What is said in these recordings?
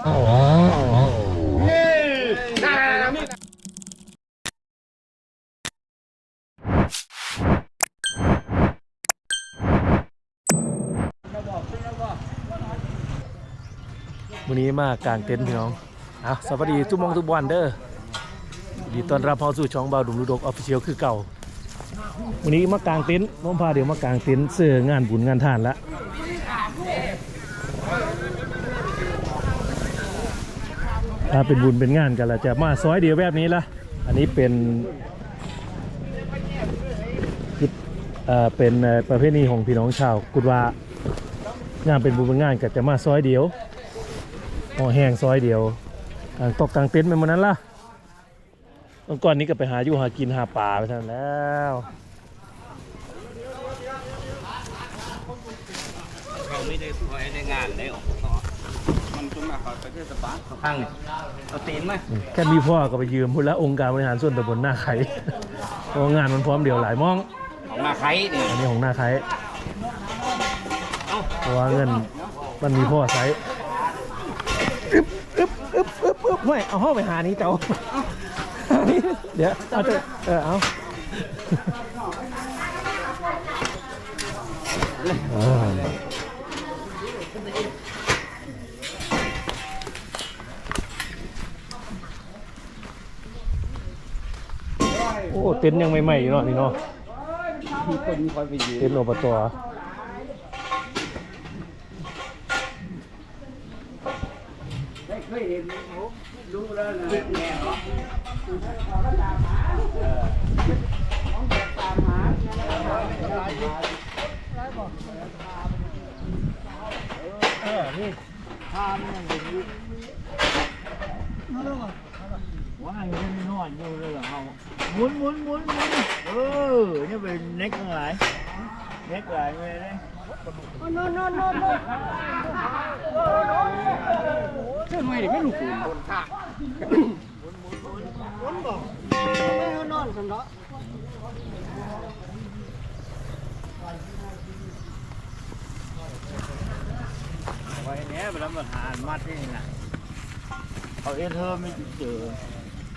วันนี้มากางเต็นท์พี่น้องอะสวัสดีทุกมองทุกวันเด้อดีต้อนรับเข้าสู่ช่องเบาดุมลูดกออฟฟิเชียลคือเก่า วันนี้มากางเต็นท์น้องพาเดี๋ยวมากางเต็นท์เสื้องานบุญงานทานละ ถ้าเป็นบุญเป็นงานกันละจะมาซอยเดียวแบบนี้ละอันนี้เป็นเป็นประเพณีของพี่น้องชาวกุดว่างานเป็นบุญเป็นงานก็จะมาซอยเดียวห่อแห้งซอยเดียวตกกางเต็นท์ไปหมดนั้นล่ะเมื่อก่อนนี้ก็ไปหาอยู่หากินหาปลาไปทางแล้วเราไม่ได้ไว้ในงานได้ออกต่อ ทศบาลเขาพังเอาตีนไหมแค่มีพ่อก็ไปยืมพุ่นละองค์การบริหารส่วนตำบลหน้าไข่เพราะว่างานมันพร้อมเดียวหลายมองของมาไข่เนี่ยอันนี้ของหน้าไข่เพราะว่าเงินมันมีพ่อใช้อึ๊บอึ๊บอึ๊บอึ๊บอึ๊บไม่เอาห้องไปหานี้เจ้าเดี๋ยวเอาเถอะเออเอาอ่า เต็นท์ยังใหม่ๆอยู่เนาะนี่เนาะที่คนคอยไปยืเต็นท์อบตเคยเห็นดูแล้วนะแม่ว่ายังนอนอยู่เลยเหรอเขา หมุนหมุนหมุนหมุนเออนี่เป็นเน็กอะไรเน็กอะไรไม่ได้เชื่อไหมเด็กไม่รู้ปืนบนท่าไว้เนี้ยไปรับประทานมัดนี่นะเอาเอเธอร์ไม่เจอ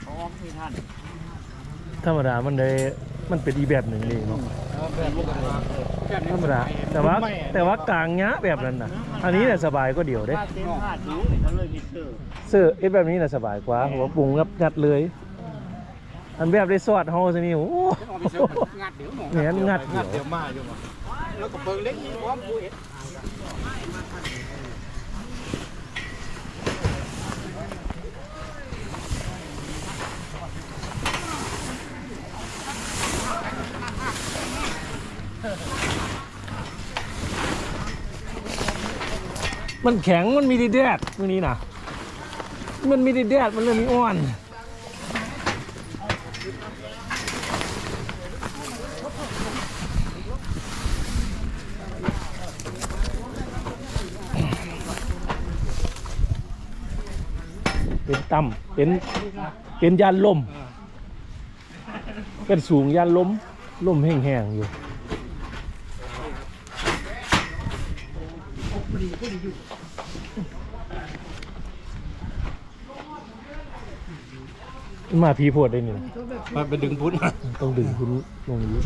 พร้อมที่ท่าน ธรรมดามันได้มันเป็นอีแบบหนึ่งเลยเนาะธรรมดาแต่ว่าแต่ว่ากลางงะแบบนั้นนะอันนี้เนี่ยสบายก็เดียวเด้ถ้าเต็มพลาดรู้เขาเลยมีเจอเสื้อเอ็ดแบบนี้น่ะสบายกว่าหัวปรุงกับงัดเลย อันแบบได้ซอดเฮาซะนี่โอ้โหงัดเดี๋ยวหมอเนี่ยงัดเดียวเดี๋ยวมาอยู่มาแล้วก็เปิงเล็กพร้อมกูเอ็ด มันแข็งมันมีดีแดดตรงนี้นะมันมีดีแดดมันเลยมีอ่อนเป็นต่ำเป็นเป็นยานลมเป็นสูงยานลมลมแห้งๆอยู่ มาพีโพดได้นี่นะมันไปดึงพุ้นต้องดึงคุณลงนี้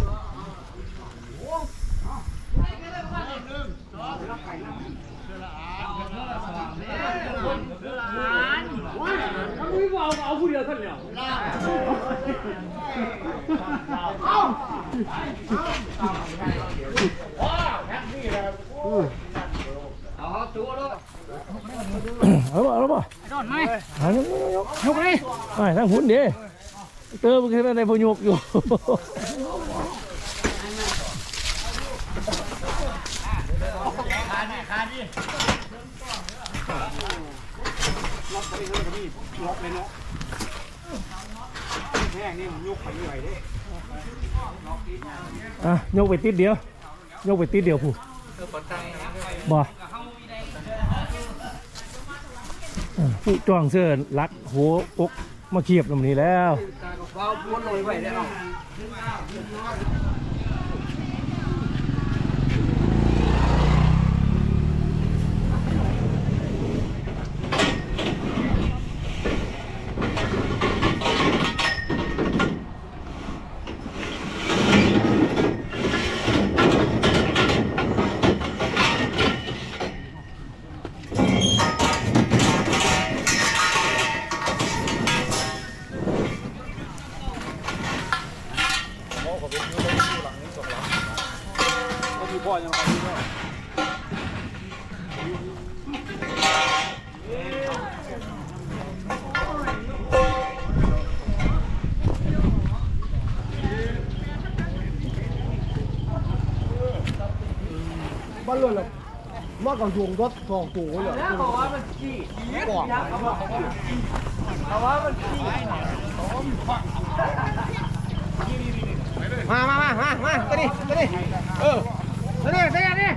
เอา บ่เอาบ่โดนไหมหายกยกยกเลยไปทั้งหุ่นดิเติมมันแค่ในพยกอยู่ล็อกไปเลยพี่ล็อกเลยเนาะแพงนี่มันยกไปใหญ่เด้อะยกไปติดเดียวยกไปติดเดียวผู้บ่อะ ผู้จ้องเสื้อรักหัวอกมาเขียบตรงนี้แล้ว nó còn dùng đất phòng tủ rồi แล้วบอกว่ามันขี้ bỏ บอกว่ามันขี้มามามามามาตัวนี้ตัวนี้เออตัวนี้ตัวนี้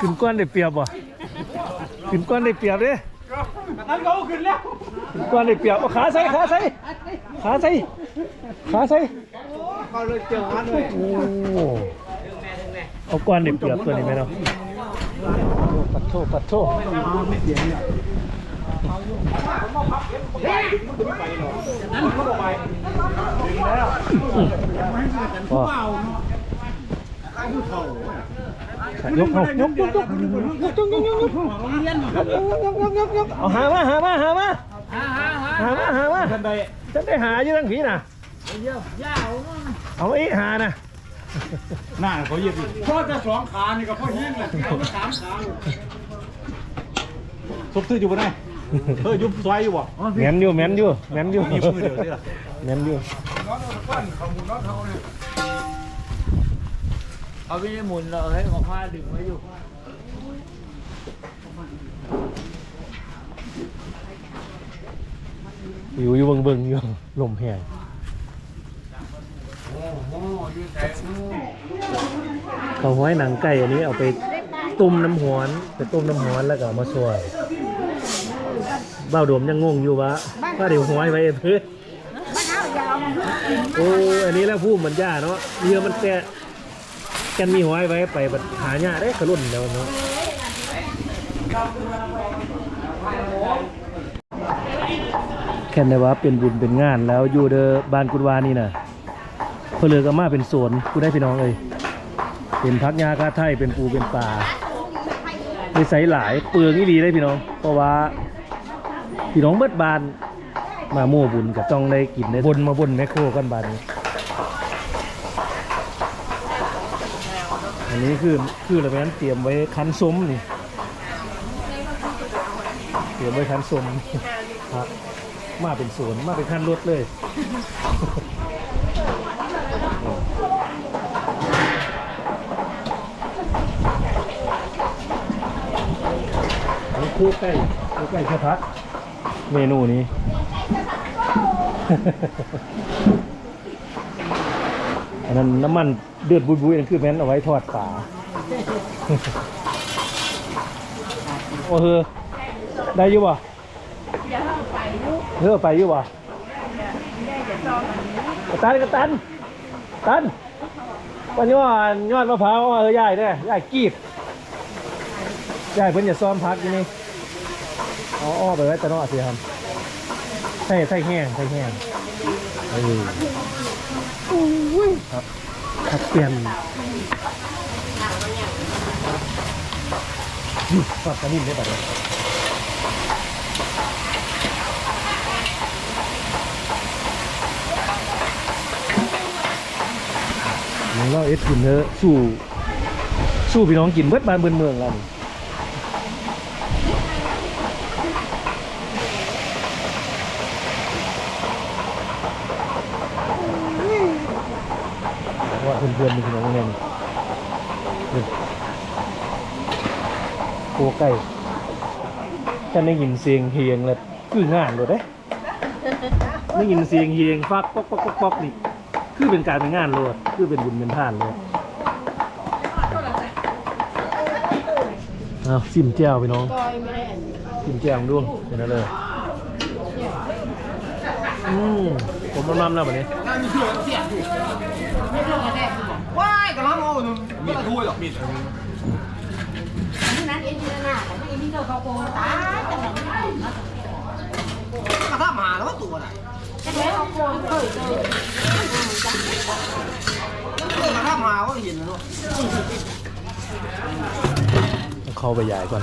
ขึ้นก้อนได้เปรียบบ่ขึ้นก้อนได้เปรียบเด้นั่นเขาขึ้นแล้วขึ้นก้อนได้เปรียบเอาขาใส่ขาใส่ขาใส่ขาใส่เขาเลยเจอมันเลยโอ้เอาก้อนได้เปรียบตัวนี้ไหมเนาะปัดโทปัดโทพอ ยกเอายกยกยกยกยกยกยกยกยกยกยกเอาหามาหามาหามาหามาหามาทันใดฉันได้หาอยู่ทั้งผีน่ะเอาไอ้หาน่ะหน้าเขาเยียบอีกพ่อจะสองขานี่ก็พ่อหิ้งแหละสามขาซบซื้ออยู่บนไหนเออยุบซอยอยู่บ่แมนอยู่แมนอยู่แมนอยู่มีมือเดียวสิล่ะแมนอยู่ เอาไปหมุนเราให้ของผ้าดึงไว้อยู่อยู่อยู่เบิ่งเบิ่งอยู่ลมแห้งเขาห้อยหนังไก่อันนี้เอาไปต้มน้ำหวนไปต้มน้ำหวนแล้วก็เอามาซอยบ้าวโดมยังงงอยู่วะว่าเดี๋ยวห้อยไว้เพื่อโอ้อันนี้แล้วพูดมันยากเนาะเรือมันแกะ กันมีห้อยไว้ไปบัดหายาได้ขลุ่นแล้วเนาะแค่ได้ว่าเป็นบุญเป็นงานแล้วอยู่เดอบ้านกุดวานี่นะเพลือก็มาเป็นสวนกูได้พี่น้องเลยเป็นพักยาคาไทยเป็นปูเป็นปลาในใสหลายเปลืองนี่ดีเลยพี่น้อง เพราะว่าพี่น้องเบิดบานมาโม่บุญกับต้องได้กินได้บนมาบนแมคโครกันบานนี้ อันนี้คือคืออะไรนั้นเตรียมไว้คั้นซุ้มนี่ เตรียมไว้คั้นซุ้มครับมาเป็นสวนมาเป็นขั้นรถเลยนี่คู่ไก่คู่ไก่แค่พักเมนูนี้อันนั้นน้ำมัน เดือดบุยๆนั่นคือแม่นเอาไว้ทอดปลาโอ้เฮอได้อยู่ป่ะเลือไปอยู่วะกระตันกระตันตันวันนี้ว่ายอดมะพร้าวเออใหญ่เนี่ยใหญ่กีบใหญ่เพิ่นจะซ้อมพักอยู่นี่อ๋ออ้อไปไว้ตะนอสิครับใส่ใส่แห้งใส่แห้งเออครับ ครับเปลี่ยนอืมทอดกระนิ่มได้แบบนี้มันก็เอ็ดกินเถอะสู้ สู้พี่น้องกินเบิดบ้านเบิดเมืองแล้วนี่ ว่าเพื่อนๆมีพี่น้องเนี่ยนี่โคไก่ฉันได้ยินเสียงเฮียงแล้วคืองานเลยเด้ได้ยินเสียงเฮียงฟักป๊อกป๊อกป๊อกป๊อกนี่คือเป็นการเป็นงานโลดคือเป็นบุญเป็นท่านเลยเอาซิมแจ้วพี่น้องซิมแจ้วดูเห็นแล้วเลยอืมผมมันมั่มแล้วแบบนี้ ว้ายกระลังโอ้ยมีตะถ้วยหรอกมีนั้นเอ็นที่หน้าแต่ไม่เอ็นที่เขาโกงตาแต่แบบกระทะหมาแล้วตัวไหนจะแล้วเขาโกงเคยเจอเออกระทะหมาก็เห็นแล้วต้องเข้าไปใหญ่ก่อน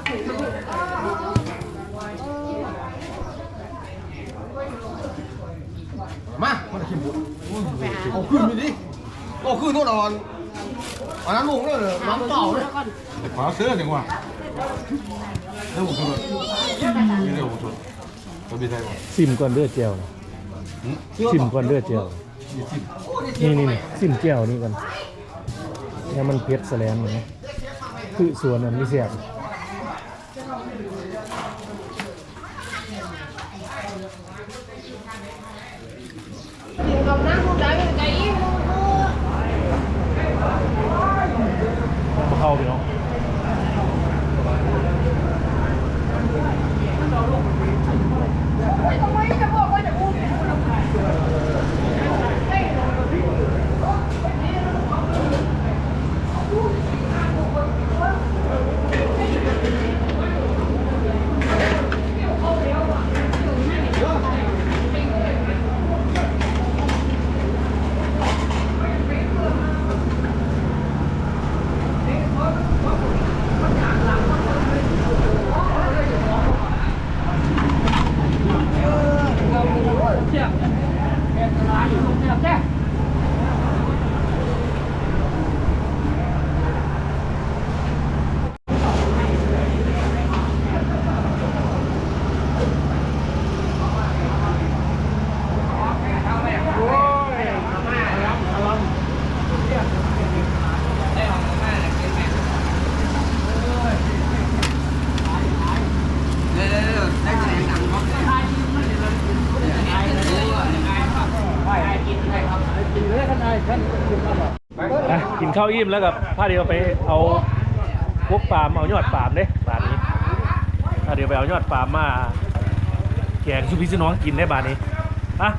ามามาขี้บุเอาขึ้นไปดิเอาขึ้นโน่นอ่อนอันนั้นลงเลยน้ำเปล่าเลยขวาเสื้อจังวะเรื่องของคุณนี่เรื่องของคุณตัวบีไทยซิมก่อนเลือดเจียวนะซิมก่อนเลือดเจียวนี่นี่นี่ซิมเจียวนี่ก่อนเนี่ยมันเผ็ดแสลนนะคือส่วนอันนี้เสียบ กินกับน้ำผู้ใดเป็นไงอีมูมู มาเข้าพี่น้อง ทำไมจะบอกว่าจะอุ้ม อะกินข้าวอิ่มแล้วกับผ้าเดียวไปเอาพวกปาล์มเอายอดปาล์มเด้บานนี้ผ้าเดียวไปเอายอดปาล์มมาแกงสุพิสน้องกินได้บานนี้อะ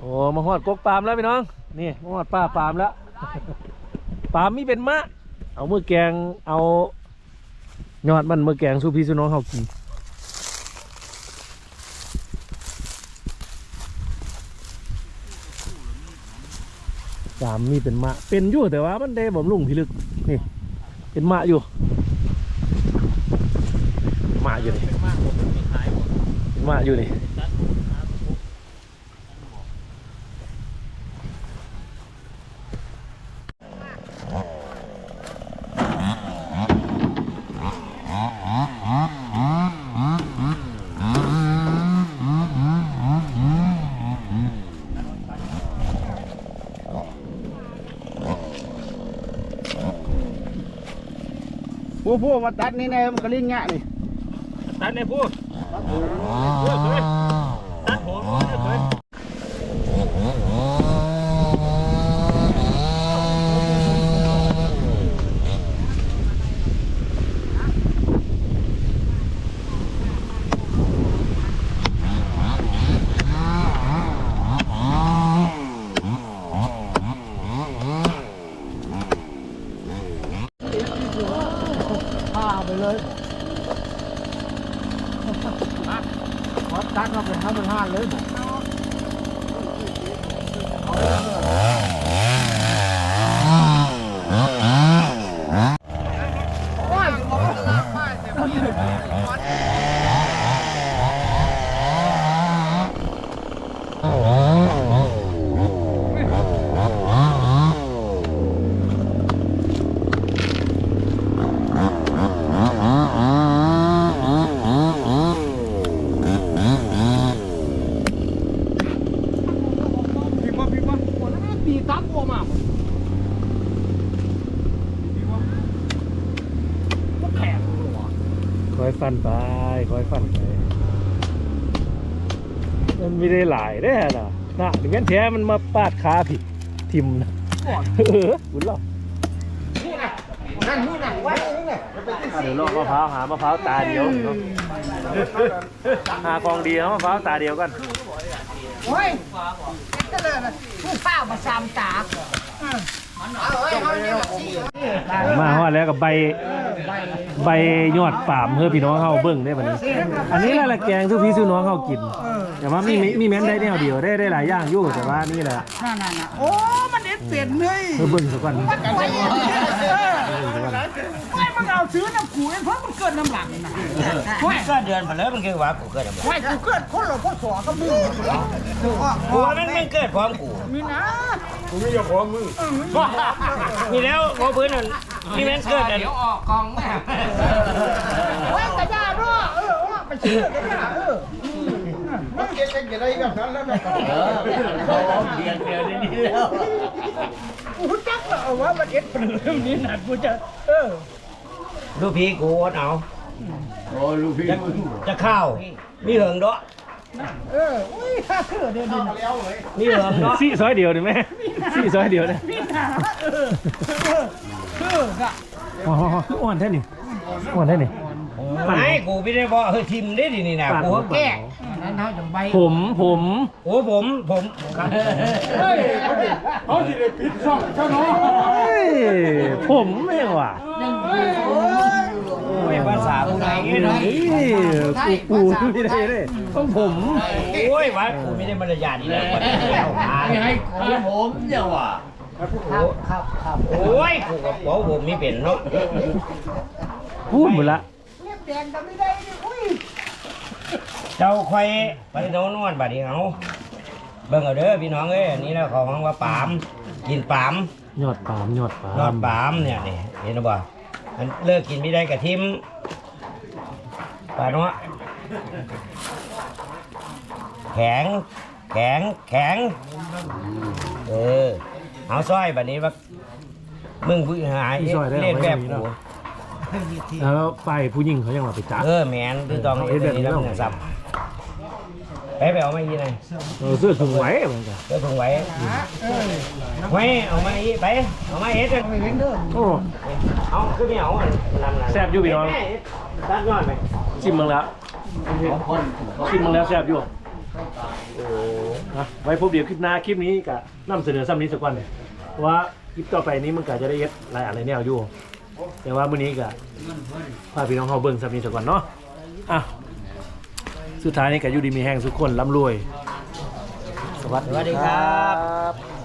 โอ้มาหอดกกปามแล้วพี่น้อง นี่มาหอดป้าปามแล้ว ปามมีเป็นมะ เอามือแกงเอายอดมันมือแกงสู้พี่สู้น้องเขากินปามมีเป็นมะ เป็นอยู่แต่ว่ามันได้บ่มลุงพิลึกนี่ เป็นมะอยู่มะอยู่นี่เป็นมะอยู่นี่ ผู้ผู้มาตัดนี่แน่มันก็ลิ้นงะนี่ตัดเลยพูดตัดผมเคย ฆ่าไปเลยวัดตัดมาเป็นห้าเป็นห้าเลยบอกพี่ว่าพี่ว่าคนนั้นตีตับออกมาพี่ว่าก็แข็งหัว คอย ฟันไปคอยฟันไปมันไม่ได้หลายได้อน่ะน่ะเดี๋ยวแม่นแท้มันมาปาดขาผิดทิมนะเออบุญหรอกนั่นนู่นน่ะไว้นี่น่ะอะเดี๋ยวลองมะพร้าวหามะพร้าวตาเดียวเนาะหากองดีเอามะพร้าวตาเดียวกันโอ้ยก็เลยผู้ข้าวมาซามตา มาฮอดแล้วกับใบใบยอดปาล์มเพื่อพี่น้องเฮาเบิ่งได้บัดนี้ อันนี้แหละละแกงทุกพี่ซื้อน้องเฮากิน แต่ว่ามีมีมีแม้นได้แนวเดียวได้ได้หลายอย่างอยู่แต่ว่านี่แหละนั่นน่ะน่ะโอ้มันเด็ดเปลี่ยนเลยเพื่อเบิ่งสักวันไม่ไม่มันเอาซื้อน้ำกูเองเพราะมันเกิดน้ำหลังน่ะไม่ก็เดือนผ่านแล้วมันคือว่ากูเกิดอะไรไม่กูเกิดคนละพ่อสอกับมึงกูว่ามันไม่เกิดพร้อมกูมีนะ มีแล้วพอพื้นนั่นมีแม่นเกิดอันโอ้ยกระยาด้วยเออว่าไปซื้อกระยาเออมันเก็บกันกี่ได้กับนั้นแล้วแม่เออเดือนเดือนนี้แล้วกูจักแล้วว่ามันเด็ดเป็นเรื่องนี้น่ะกูจะเออลูกพี่กูอดเอาโอ้ลูกพี่จะเข้าวมีเหิงเนาะ เอออุ้ยข้าเกิดเดี๋ยวนี้น่ะมีเหิงเนาะสี่ซอยเดียวได้ไหมสี่ซอยเดียวได้มีหนาเออเออเออน่ะอ๋อคืออ่อนแท้นี่อ่อนแท้นี่ไม่กูไม่ได้บอกเฮ้ยทิมได้ดินี่นะปาดกูหัวแก้นั่นเท่าจังใบผมผมโอ้ผมผมเฮ้ยเขาที่ได้ปิดช่องเจ้าน้องเฮ้ยผมไม่ว่ะไม่ ภาษาผู้ใดเนาะเฮ้ยกูกูไม่ได้เลยต้องผมโอ้ยว่ากูไม่ได้มารยาทนี่แล้วไม่ให้ผมเดี๋ยวอะครับครับโอ้ยกูกับบอกผมไม่เป็นเนาะพูดหมดละเรียบแดงก็ไม่ได้ดิอุ้ยเจ้าคอยไปโดนนวดบัดนี้เอาเบิ่งเอาเด้อพี่น้องเอ้ยอันนี้แล้วของว่าปาม กินปามยอดปาล์มยอดปาล์มนอดปามเนี่ยนี่เห็นหรือเปล่า มันเลิกกินไม่ได้กับทิมปลาเนาะแข็ง แข็ง แข็ง เออ เอาสร้อยแบบนี้ว่ามึงผู้หายเล่นแบบกูแล้วไปผู้หญิงเขายังมาไปจับ เออแมนคือต้องเอ็ดแบบนี้แล้วมันสับ ไปไปเอามาอีกหน่อยเออเสื้อถึงไหวเหมือนกันเดี๋ยวผมไว้ไว้เอามาอีกไปเอามาเอ็ดกันโอ้เอาคือไม่เอาอะนำนำแซ่บอยู่พี่น้องตัดยอดไปชิมมึงแล้วชิมมึงแล้วแซ่บอยู่นะไว้พบเดี๋ยวคลิปหน้าคลิปนี้กะนำเสนอซ้ำนี้สักวันเพราะว่าคลิปต่อไปนี้มันก็จะได้เอ็ดหลายอะไรแนวอยู่ แต่ว่ามื้อนี้กะพาพี่น้องเขาเบิ่งซ้ำนี้สักวันเนาะอะ สุดท้ายนี้ก็อยู่ดีมีแห้งทุกคนร่ำรวย สวัสดีครับ